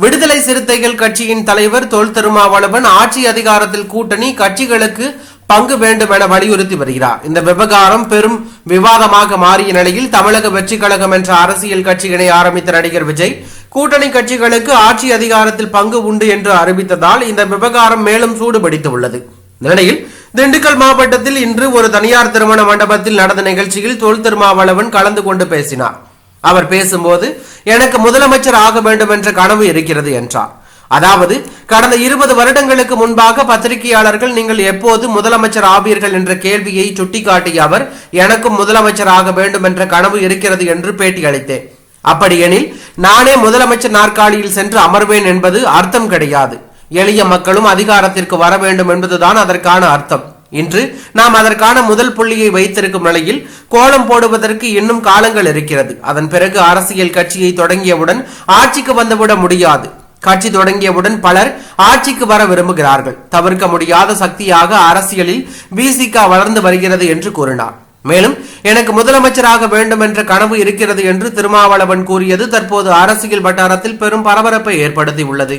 விடுதலை சிறுத்தைகள் கட்சியின் தலைவர் தொல் திருமாவளவன் ஆட்சி அதிகாரத்தில் கூட்டணி கட்சிகளுக்கு பங்கு வேண்டும் என வலியுறுத்தி வருகிறார். இந்த விவகாரம் பெரும் விவாதமாக மாறிய நிலையில் தமிழக வெற்றி கழகம் என்ற அரசியல் கட்சியினை ஆரம்பித்த நடிகர் விஜய் கூட்டணி கட்சிகளுக்கு ஆட்சி அதிகாரத்தில் பங்கு உண்டு என்று அறிவித்ததால் இந்த விவகாரம் மேலும் சூடுபிடித்து உள்ளது. நிலையில் திண்டுக்கல் மாவட்டத்தில் இன்று ஒரு தனியார் திருமண மண்டபத்தில் நடந்த நிகழ்ச்சியில் தொல் திருமாவளவன் கலந்து கொண்டு பேசினார். அவர் பேசும்போது எனக்கு முதலமைச்சர் ஆக வேண்டும் என்ற கனவு இருக்கிறது என்றார். அதாவது கடந்த இருபது வருடங்களுக்கு முன்பாக பத்திரிகையாளர்கள் நீங்கள் எப்போது முதலமைச்சர் ஆவீர்கள் என்ற கேள்வியை சுட்டிக்காட்டிய அவர் எனக்கும் முதலமைச்சர் ஆக வேண்டும் என்ற கனவு இருக்கிறது என்று பேட்டியளித்தேன். அப்படியெனில் நானே முதலமைச்சர் நாற்காலியில் சென்று அமர்வேன் என்பது அர்த்தம் கிடையாது. எளிய மக்களும் அதிகாரத்திற்கு வர வேண்டும் என்பதுதான் அதற்கான அர்த்தம். இன்று நாம் அதற்கான முதல் புள்ளியை வைத்திருக்கும் நிலையில் கோலம் போடுவதற்கு இன்னும் காலங்கள் இருக்கிறது. அதன் பிறகு அரசியல் கட்சியை தொடங்கியவுடன் ஆட்சிக்கு வந்துவிட முடியாது. கட்சி தொடங்கியவுடன் பலர் ஆட்சிக்கு வர விரும்புகிறார்கள். தவிர்க்க முடியாத சக்தியாக அரசியலில் பிசிக வளர்ந்து வருகிறது என்று கூறினார். மேலும் எனக்கு முதலமைச்சராக வேண்டும் என்ற கனவு இருக்கிறது என்று திருமாவளவன் கூறியது தற்போது அரசியல் வட்டாரத்தில் பெரும் பரபரப்பை ஏற்படுத்தியுள்ளது.